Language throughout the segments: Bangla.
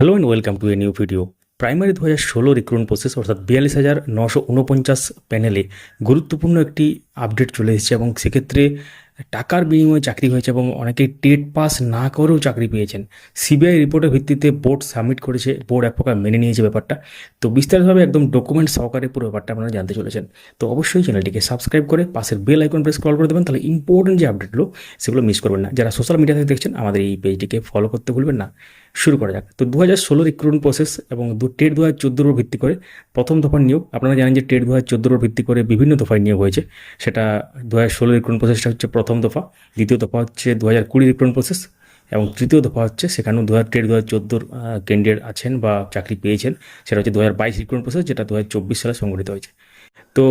Hello and welcome to a new video primary দু হাজার ষোলো রিক্রুটমেন্ট প্রসেস অর্থাৎ বিয়াল্লিশ হাজার নশো উনপঞ্চাশ প্যানেলে গুরুত্বপূর্ণ একটি আপডেট চলে এসেছে এবং সেক্ষেত্রে টাকার বিনিময়ে চাকরি হয়েছে এবং অনেকে টেট পাস না করেও চাকরি পেয়েছেন। সিবিআই রিপোর্টের ভিত্তিতে বোর্ড সাবমিট করেছে, বোর্ড এক প্রকার মেনে নিয়েছে ব্যাপারটা। তো বিস্তারিতভাবে একদম ডকুমেন্ট সহকারে পুরো ব্যাপারটা আপনারা জানতে চলেছেন। তো অবশ্যই চ্যানেলটিকে সাবস্ক্রাইব করে পাশের বেল আইকন প্রেস কল করে দেবেন, তাহলে ইম্পর্টেন্ট যে আপডেটগুলো, সেগুলো মিস করবেন না। যারা সোশ্যাল মিডিয়া থেকে দেখছেন, আমাদের এই পেজটিকে ফলো করতে ভুলবেন না। শুরু করা যাক। তো দু হাজার ষোলো রিক্রুটমেন্ট প্রসেস এবং দু, টেট দু হাজার চোদ্দোর ভিত্তি করে প্রথম দফার নিয়োগ। আপনারা জানেন যে টেট দু হাজার চোদ্দোর ভিত্তি করে বিভিন্ন দফায় নিয়োগ হয়েছে। সেটা দু হাজার ষোলো রিক্রুটমেন্ট প্রসেসটা হচ্ছে প্রথম দফা। দ্বিতীয় দফা হচ্ছে দু হাজার কুড়ি রিক্রুটমেন্ট প্রসেস এবং তৃতীয় দফা হচ্ছে সেখানেও দু হাজার টেট দু হাজার চোদ্দোর ক্যান্ডিডেট আছেন বা চাকরি পেয়েছেন। সেটা হচ্ছে দু হাজার বাইশ রিক্রুটমেন্ট প্রসেস যেটা দু হাজার চব্বিশ সালে সংগঠিত হয়েছে। তো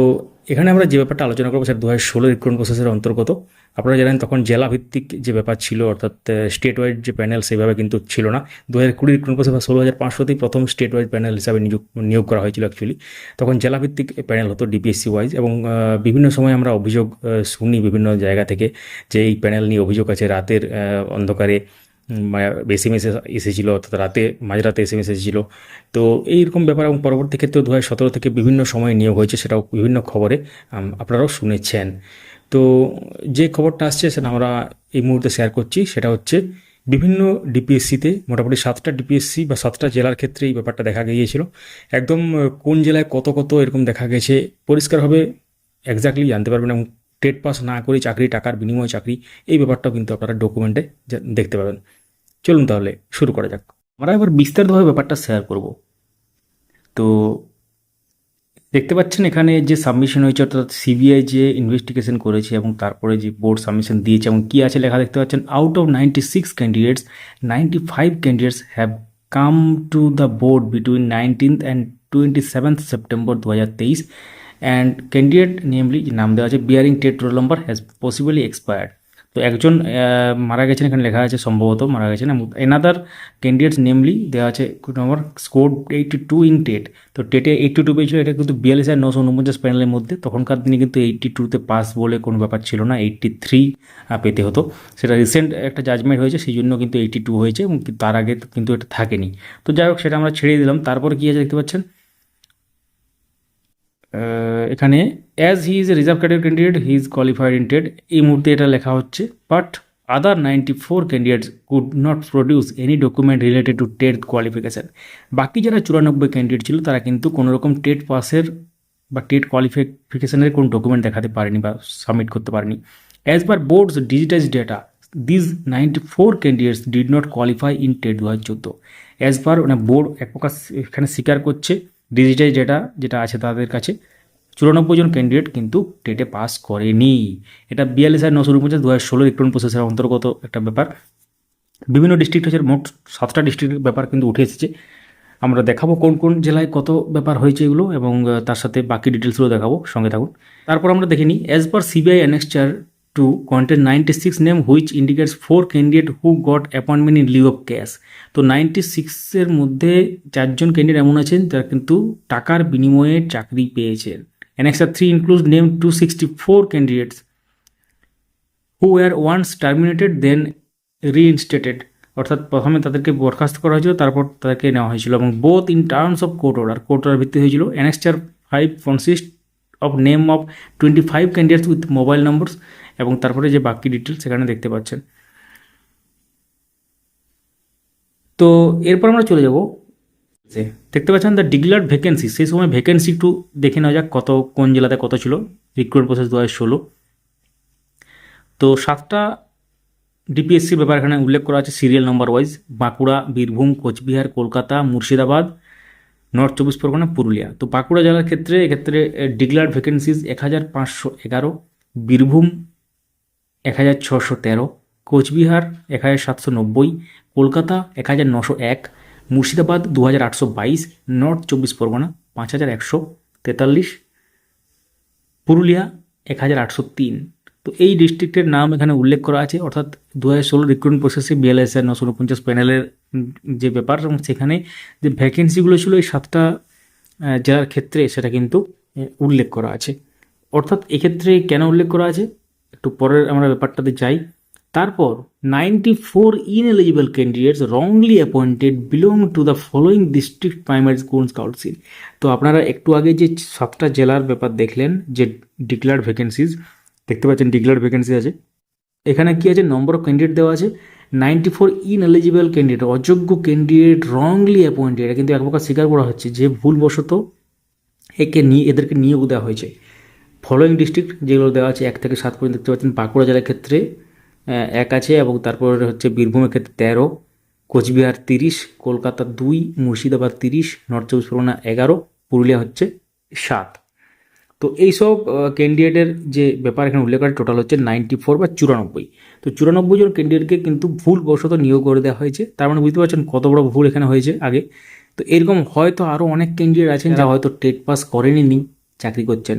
এখানে আমরা যে ব্যাপারটা আলোচনা করব সেটা দু হাজার ষোলো রিক্রুটমেন্ট প্রসেসের অন্তর্গত। আপনারা জানেন তখন জেলা ভিত্তিক যে ব্যাপার ছিল, অর্থাৎ স্টেট ওয়াইড যে প্যানেল সেভাবে কিন্তু ছিল না। দু হাজার কুড়ি রিক্রুটমেন্ট প্রসেস বা ষোলো হাজার পাঁচশোতেই প্রথম স্টেট ওয়াইড প্যানেল হিসাবে নিয়োগ নিয়োগ করা হয়েছিল অ্যাকচুয়ালি তখন জেলা ভিত্তিক প্যানেল হতো ডিপিএসসি ওয়াইজ এবং বিভিন্ন সময় আমরা অভিযোগ শুনি বিভিন্ন জায়গা থেকে যে এই প্যানেল নিয়ে অভিযোগ আছে। রাতের অন্ধকারে এস এম এস এসেছিল, অর্থাৎ রাতে মাঝরাতে এস এম এস এসেছিল। তো এইরকম ব্যাপার এবং পরবর্তী ক্ষেত্রে দু হাজার সতেরো থেকে বিভিন্ন সময় নিয়োগ হয়েছে, সেটাও বিভিন্ন খবরে আপনারাও শুনেছেন। তো যে খবরটা আসছে, সেটা আমরা এই মুহূর্তে শেয়ার করছি, সেটা হচ্ছে বিভিন্ন ডিপিএসসিতে মোটামুটি সাতটা ডিপিএসসি বা সাতটা জেলার ক্ষেত্রে এই ব্যাপারটা দেখা গিয়েছিল। একদম কোন জেলায় কত কত এরকম দেখা গেছে, পরিষ্কারভাবে এক্স্যাক্টলি জানতে পারবেন এবং টেট পাস না করে চাকরি, টাকার বিনিময়ে চাকরি, এই ব্যাপারটাও কিন্তু আপনারা ডকুমেন্টে দেখতে পাবেন। চলুন তাহলে শুরু করা যাক। আমরা এবার বিস্তারিতভাবে ব্যাপারটা শেয়ার করব। তো দেখতে পাচ্ছেন এখানে যে সাবমিশন হয়েছে, অর্থাৎ সিবিআই যে ইনভেস্টিগেশন করেছে এবং তারপরে যে বোর্ড সাবমিশন দিয়েছে এবং কী আছে লেখা দেখতে পাচ্ছেন out of ninety six candidates ninety five candidates have come to the board between nineteenth and twenty seventh September দু হাজার তেইশ অ্যান্ড ক্যান্ডিডেট নেমলি নাম দেওয়া আছে bearing TET roll number has possibly expired তো একজন মারা গেছেন, এখানে লেখা আছে সম্ভবত মারা গেছেন। এনাদার ক্যান্ডিডেটস নেমলি দেওয়া আছে number score eighty two in TET তো টেটে এইটটি টু পেয়েছিল, এটা কিন্তু বিয়াল্লিশ হাজার নশো উনপঞ্চাশ প্যানেলের মধ্যে। তখনকার দিনে কিন্তু এইটটি টুতে পাস বলে কোনো ব্যাপার ছিল না এইটটি থ্রি পেতে হতো। সেটা রিসেন্ট একটা জাজমেন্ট হয়েছে, সেই জন্য কিন্তু এইটটি টু হয়েছে এবং তার আগে কিন্তু এটা থাকেনি। তো যাই হোক, সেটা আমরা ছেড়ে দিলাম। তারপর কী আছে দেখতে পাচ্ছেন? এখানে as he is a reserve category candidate he is qualified in TET এই মুহূর্তে এটা লেখা হচ্ছে but other ninety four candidates could not produce any document related to TET qualification বাকি যারা চুরানব্বই ক্যান্ডিডেট ছিল, তারা কিন্তু কোনো রকম টেট পাসের বা টেট কোয়ালিফিকেশনের কোনো ডকুমেন্ট দেখাতে পারেনি বা সাবমিট করতে পারেনি। As per boards digitize data these ninety four candidates did not qualify in TET দু হাজার চোদ্দ। অ্যাজ পার মানে বোর্ড এক প্রকার এখানে স্বীকার করছে ডিজিটাইজ ডেটা যেটা আছে তাদের কাছে চুরানব্বই জন ক্যান্ডিডেট কিন্তু টেটে পাস করেনি। এটা বিয়াল্লিশ হাজার নশো উনপঞ্চাশ দু হাজার ষোলো রিক্রুটমেন্ট প্রসেসের অন্তর্গত একটা ব্যাপার। বিভিন্ন ডিস্ট্রিক্ট হচ্ছে মোট সাতটা ডিস্ট্রিক্টের ব্যাপার কিন্তু উঠে এসেছে। আমরা দেখাবো কোন কোন জেলায় কত ব্যাপার হয়েছে এগুলো এবং তার সাথে বাকি ডিটেলসগুলো দেখাবো, সঙ্গে থাকুন। তারপর আমরা দেখে নিই as per CBI annexure two content ninety six name which indicates four candidate who got appointment in lieu of cash তো নাইনটি সিক্সের মধ্যে চারজন ক্যান্ডিডেট এমন আছেন যারা কিন্তু টাকার বিনিময়ে চাকরি পেয়েছেন। Include name two sixty four candidates who were once terminated then reinstated অর্থাৎ প্রথমে তাদেরকে বরখাস্ত করা হয়েছিল, তারপর তাদেরকে নেওয়া হয়েছিল এবং both in terms of court order court order ভিত্তি হয়েছিল annexure five consist of name of twenty five candidates with mobile numbers এবং তারপরে যে বাকি ডিটেলস সেখানে দেখতে পাচ্ছেন। তো এরপর আমরা চলে যাব দেখতে পাচ্ছেন দ্য ডিক্লার্ড ভ্যাকেন্সি সেই সময় ভ্যাকেন্সি একটু দেখে নেওয়া যাক কত, কোন জেলাতে কত ছিল। রিক্রুটমেন্ট প্রসেস দু হাজার ষোলো। তো সাতটা ডিপিএসসির ব্যাপার এখানে উল্লেখ করা আছে serial number wise Bankura, Birbhum, Cooch Behar, Kolkata, Murshidabad north চব্বিশ পরগনা, পুরুলিয়া। তো বাঁকুড়া জেলার ক্ষেত্রে, এক্ষেত্রে ডিক্লার্ড ভ্যাকেন্সিজ এক হাজার পাঁচশো এগারো, বীরভূম এক হাজার ছশো তেরো, কোচবিহার এক হাজার সাতশো নব্বই, কলকাতা এক হাজার নশো এক মুর্শিদাবাদ দু হাজার আটশো বাইশ, নর্থ চব্বিশ পরগনা পাঁচ হাজার একশো তেতাল্লিশ, পুরুলিয়া এক হাজার আটশো তিন। তো এই ডিস্ট্রিক্টের নাম এখানে উল্লেখ করা আছে, অর্থাৎ দু হাজার ষোলো রিক্রুটমেন্ট প্রসেসে বিএলএস এর নশো উনপঞ্চাশ প্যানেলের যে ব্যাপার, এবং সেখানে যে ভ্যাকেন্সিগুলো ছিল এই সাতটা জেলার ক্ষেত্রে সেটা কিন্তু উল্লেখ করা আছে। অর্থাৎ এক্ষেত্রে কেন উল্লেখ করা আছে? একটু পরের আমরা ব্যাপারটাতে যাই। তারপর ninety four ineligible candidates wrongly appointed belong to the following district primary schools council তো আপনারা একটু আগে যে সাতটা জেলার ব্যাপার দেখলেন, যে ডিক্লার্ড ভ্যাকেন্সিজ দেখতে পাচ্ছেন ডিক্লার্ড ভ্যাকেন্সি আছে। এখানে কি আছে? নম্বর অফ ক্যান্ডিডেট দেওয়া আছে। নাইনটি ফোর ইনএলিজিবল ক্যান্ডিডেট অযোগ্য ক্যান্ডিডেট রংলি অ্যাপয়েন্টেড কিন্তু এক প্রকার স্বীকার করা হচ্ছে যে ভুলবশত একে নিয়ে এদেরকে নিয়োগ দেওয়া হয়েছে। ফলোয়িং ডিস্ট্রিক্ট যেগুলো দেওয়া আছে, এক থেকে সাত পর্যন্ত, দেখতে পাচ্ছেন বাঁকুড়া জেলার ক্ষেত্রে এক আছে এবং তারপরে হচ্ছে বীরভূমের ক্ষেত্রে তেরো, কোচবিহার তিরিশ, কলকাতা দুই, মুর্শিদাবাদ তিরিশ, নর্থ চব্বিশ পরগনা এগারো, পুরুলিয়া হচ্ছে সাত। তো এইসব ক্যান্ডিডেটের যে ব্যাপার এখানে উল্লেখ করে টোটাল হচ্ছে নাইনটি ফোর বা চুরানব্বই। তো চুরানব্বই জন ক্যান্ডিডেটকে কিন্তু ভুলবশত নিয়োগ করে দেওয়া হয়েছে। তার মানে বুঝতে পারছেন কত বড় ভুল এখানে হয়েছে আগে। তো এরকম হয়তো আরও অনেক ক্যান্ডিডেট আছেন যারা হয়তো টেট পাস করেনি চাকরি করছেন।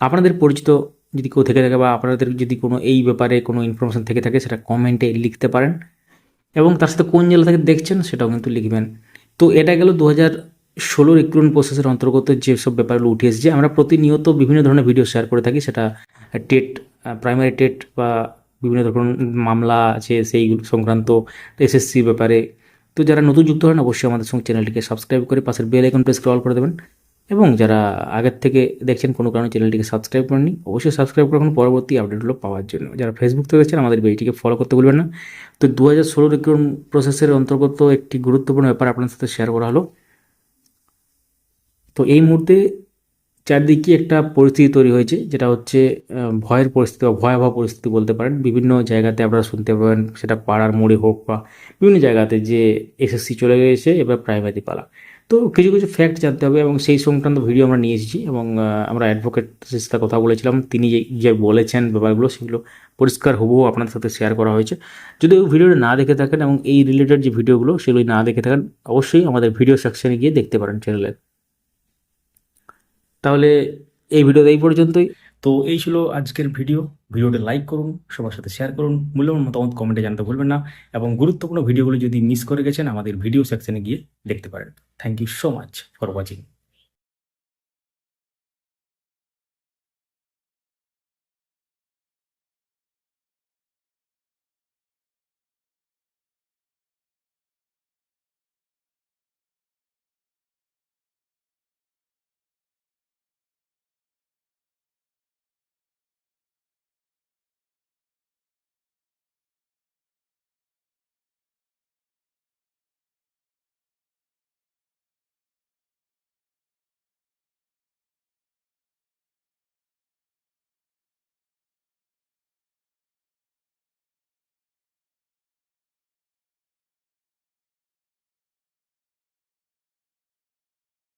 আপনাদের পরিচিত যদি কেউ থেকে থাকে বা আপনাদের যদি কোনো এই ব্যাপারে কোনো ইনফরমেশন থেকে থাকে, সেটা কমেন্টে লিখতে পারেন। এবং তার সাথে কোন জেলা থেকে দেখছেন, সেটাও কিন্তু লিখবেন। তো এটা গেল দু হাজার ষোলো রিক্রুটমেন্ট প্রসেসের অন্তর্গত যেসব ব্যাপারগুলো উঠে এসেছে, আমরা প্রতিনিয়ত বিভিন্ন ধরনের ভিডিও শেয়ার করে থাকি। সেটা টেট প্রাইমারি টেট বা বিভিন্ন ধরনের মামলা আছে, সেই সংক্রান্ত এসএসসির ব্যাপারে। তো যারা নতুন যুক্ত হন, অবশ্যই আমাদের সঙ্গে চ্যানেলটিকে সাবস্ক্রাইব করে পাশের বেল আইকন প্রেস অল করে দেবেন। এবং যারা আগের থেকে দেখছেন কোনো কারণে চ্যানেলটিকে সাবস্ক্রাইব করেননি, অবশ্যই সাবস্ক্রাইব করুন পরবর্তী আপডেটগুলো পাওয়ার জন্য। যারা ফেসবুক থেকে দেখছেন, আমাদের পেজটিকে ফলো করতে ভুলবেন না। তো দু হাজার ষোলো রিক্রুটমেন্ট প্রসেসের অন্তর্গত একটি গুরুত্বপূর্ণ ব্যাপার আপনার সাথে শেয়ার করা হলো। তো এই মুহূর্তে চারদিকে একটা পরিস্থিতি তৈরি হয়েছে, যেটা হচ্ছে ভয়ের পরিস্থিতি বা ভয়াবহ পরিস্থিতি বলতে পারেন। বিভিন্ন জায়গাতে আপনারা শুনতে পাবেন, সেটা পাড়ার মোড়ে হোক বা বিভিন্ন জায়গাতে যে এসএসসি চলে গেছে এবার প্রাইমারি পালা। তো কিছু কিছু ফ্যাক্ট জানতে হবে এবং সেই সংক্রান্ত ভিডিও আমরা নিয়ে এসেছি এবং আমরা অ্যাডভোকেটের সাথে কথা বলেছিলাম। তিনি যে যে বলেছেন ব্যাপারগুলো সেগুলো পরিষ্কার হুবহু আপনাদের সাথে শেয়ার করা হয়েছে। যদি ওই ভিডিওটা না দেখে থাকেন এবং এই রিলেটেড যে ভিডিওগুলো সেগুলো না দেখে থাকেন, অবশ্যই আমাদের ভিডিও সেকশনে গিয়ে দেখতে পারেন চ্যানেলের তাহলে এই ভিডিওতে এই পর্যন্তই। তো এই ছিল আজকের ভিডিও। ভিডিওটা লাইক করুন, সবার সাথে শেয়ার করুন, মূল্যবান মতামত কমেন্টে জানতে ভুলবেন না এবং গুরুত্বপূর্ণ ভিডিওগুলো যদি মিস করে গেছেন আমাদের ভিডিও সেকশনে গিয়ে দেখতে পারেন। Thank you so much for watching